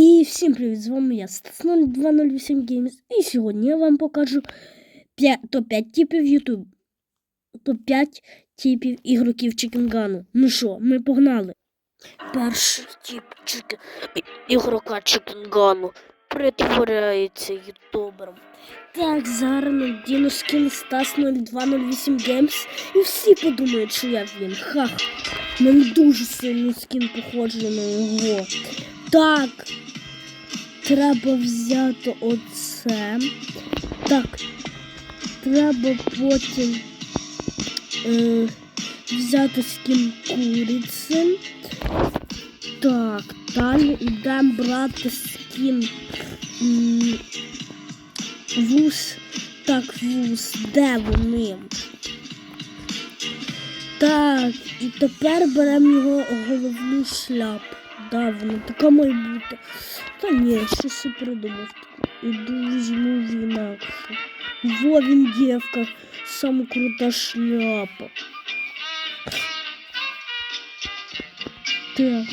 І всім привіт! З вами я Стас 0208 Games. І сьогодні я вам покажу топ-5 типів YouTube. Топ-5 типів ігроків Чікінгану. Ну що, ми погнали. Перший тип чікен... ігрока Чікінгану притворяється ютубером. Так, зараз надіну скін Стас 0208 Games. І всі подумають, що я він. Ха. У мене дуже сильний скін похожий на його. Так. Треба взяти оце. Так. Треба потім е, взяти скін куриці. Так, далі йдемо брати скін м, вус. Так, вус. Де вони? Так, і тепер беремо його головну шляпу. Да, вона така має бути. Та ні, щось я придумав. Іду візьму в інакше. Во він дівка, сама крута шляпа. Так.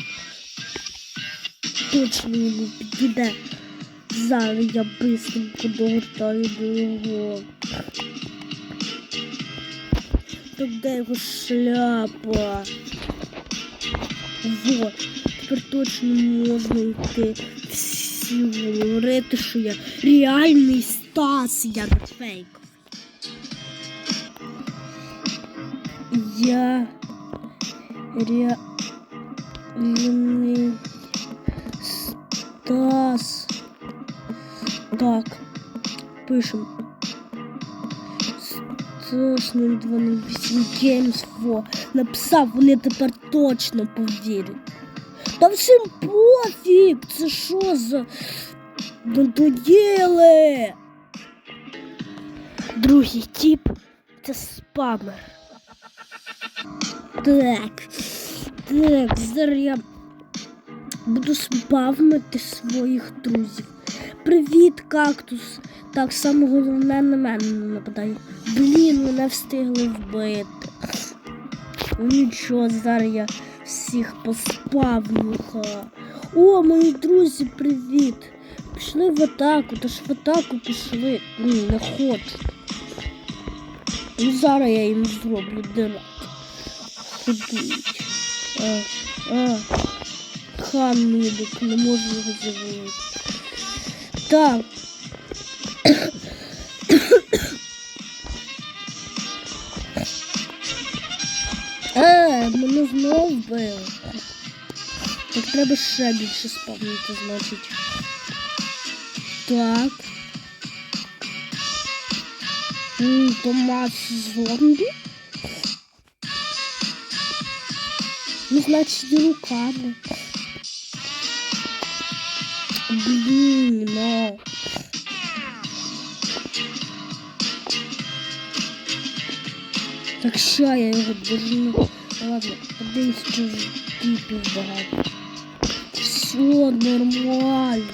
Точно йому підійде. Зараз я бистренько догортаю до його. Так де його шляпа? Вот. Тепер точно можна йти. Всі говорити, що я реальний Стас, я не фейк. Я реальний Стас. Так, пишем. Стас 0208 Games, во. Написав, вони тепер точно повірять. Та всім пофіг! Це що за надоїли? Другий тип це спамер. Так. Так, зараз я буду спавнити своїх друзів. Привіт, кактус. Так, саме головне на мене нападає. Блін, мене встигли вбити. Нічого, зараз я всіх поспавнуха. О, мої друзі, привіт! Пішли в атаку, та ж в атаку пішли. Ні, не хочу. Ну зараз я їм зроблю. А, а. Хан мідик, не можу його завалити. Так. Мене знову вбили. Так треба ще більше спавнити, значить. Так. Томат зомбі. Ну, значить, руками. Блін, ну. Так що я його держу. Ладно, подивись, що ж типів багато. Все нормально.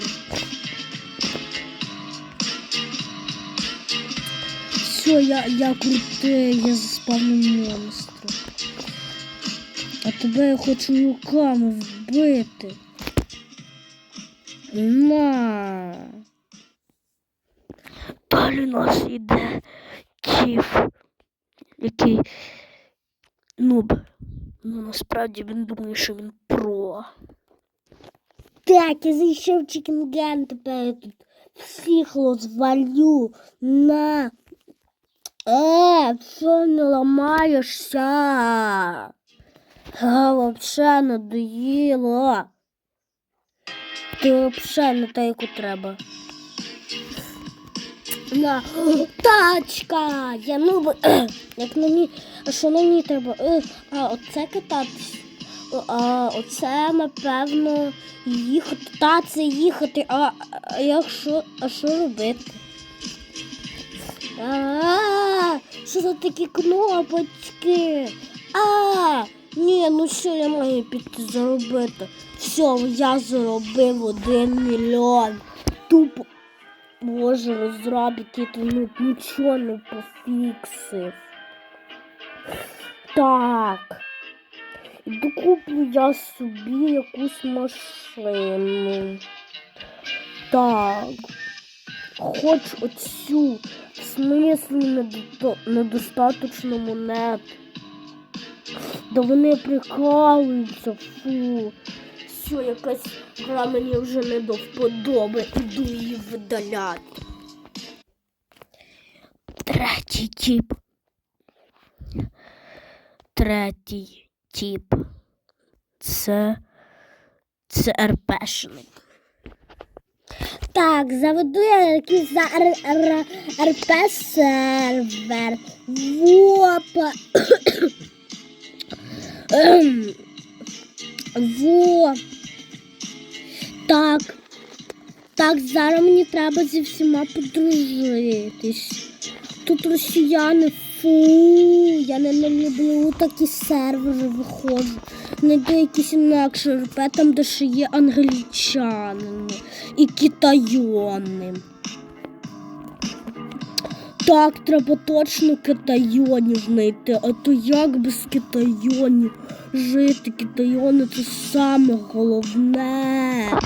Все, я, я крутий, я заспавнив монстра. А тебе я хочу руками вбити. На. Далі нас іде тіф, який нуб. Ну насправді він думає, що він про. Так, я зайшов в Чікінген, тепер я тут всіх розвалю на. Е, що не ламаєшся? А, вообще надоїло. Ти вообще не та, яку треба. На тачка! Я ну би- як на ній, що ній треба? Е, А оце кататись. А оце напевно їхати. Та це їхати. А, а якщо, а що робити? А, що за такі кнопочки? А, ні, ну що я маю піти заробити? Все, я заробив один мільйон. Тупо. Боже, розробити ну нічого не пофіксив. Так. І докуплю я собі якусь машину. Так. Хоч оцю в смислі недостаточно монет. Да вони прикалуються, фу. Все, якась гра мені вже не до вподоби, іду її видаляти. Третій тип. Третій тип. Це. РПшник. Так, заведу я якийсь РП сервер. Вопа. Ем. Во. Так. Так, зараз мені треба зі всіма подружитись. Тут росіяни, фу, я не, не люблю такі сервери виходжу. Найду якісь інакші РП, там де ще є англічанини і китайони. Так, треба точно китайонів знайти, а то як без китайонів жити? Китайони це саме головне.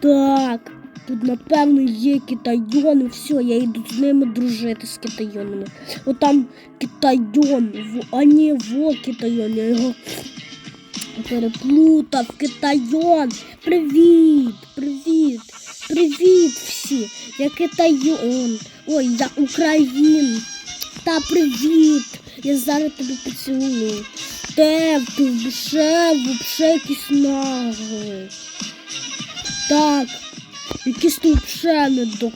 Так, тут напевно є китайони, все, я йду з ними дружити з китайонами. От там китайон, а ні, во китайон, я його переплутав. Китайон. Привіт, привіт, привіт всі. Я китайон. Ой, я Україн. Та привіт. Я зараз тебе поцілую. Те, ти вже, вообще якийсь наглий. Так, якийсь ти вообще не до,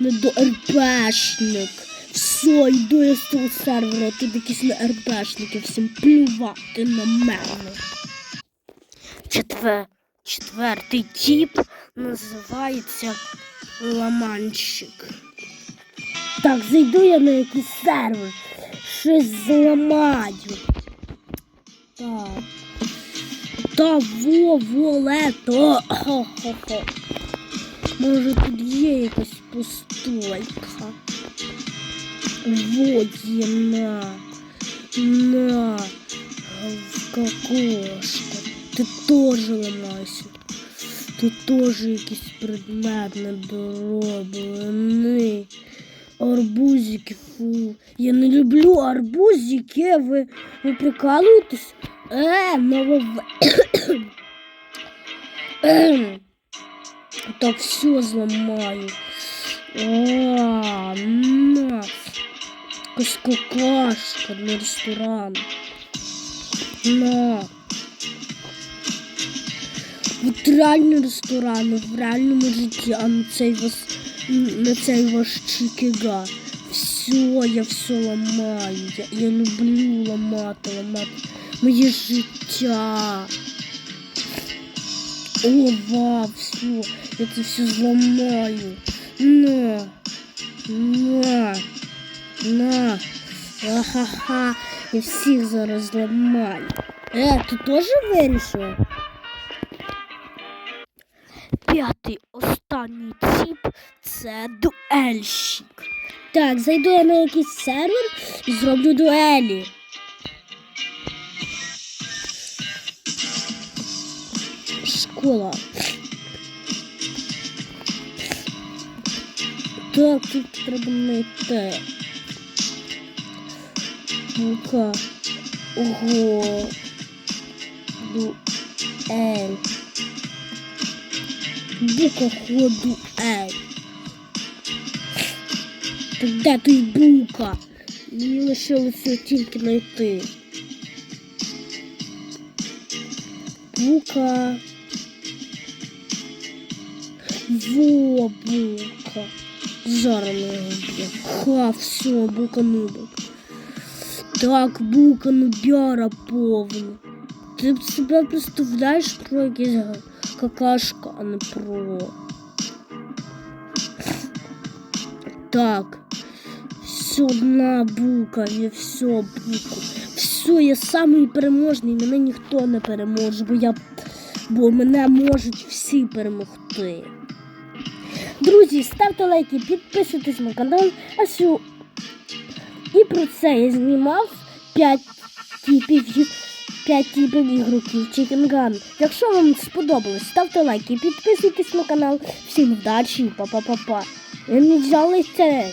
не до РПшник. Все, йду я з цього сервера, тут якісь не РПшники, всім плювати на мене. Четвер... Четвертий тип називається ламанщик. Так, зайду я на якийсь сервер. Щось зламаю. Так. Та во, во, лето. Хо-хо-хо. Може тут є якась постойка. Во є на. На. Кокошка. Ти теж ламайся. Тут теж якийсь предмет недороблений. Арбузики, фу. Я не люблю арбузики. Ви, ви прикалуєтесь? Е, нове. Так все зламаю. А, на. Якась какашка для ресторану. На. От реальний ресторан в реальному житті, а не цей вас на цей ваш чикіга. Все, я все ламаю. Я, я люблю ламати, ламати моє життя. О, вау, все, я це все зламаю. На, на, на. Ахаха, я всіх зараз зламаю. Е, ти теж вирішив? П'ятий останній тип це дуельщик. Так, зайду я на якийсь сервер і зроблю дуелі. Школа. Так, тут треба знайти. Ну-ка. Ого. Дуель. Бука ходу. Так де той бука? Мені лишилося тільки знайти. Бука. Во, бука. Ми його. Ха, все, бука нубик. Так, бука нубяра повна. Ти себе представляєш про якийсь какашка, а не про. Так. Все, одна бука, я все, буку. Все, я самий переможний, мене ніхто не переможе, бо я. Бо мене можуть всі перемогти. Друзі, ставте лайки, підписуйтесь на канал. А що... І про це я знімав 5 типів, ю- 5 типів ігроків Chicken. Якщо вам сподобалось, ставте лайки, підписуйтесь на канал. Всім вдачі, па-па-па-па. Не взяли це.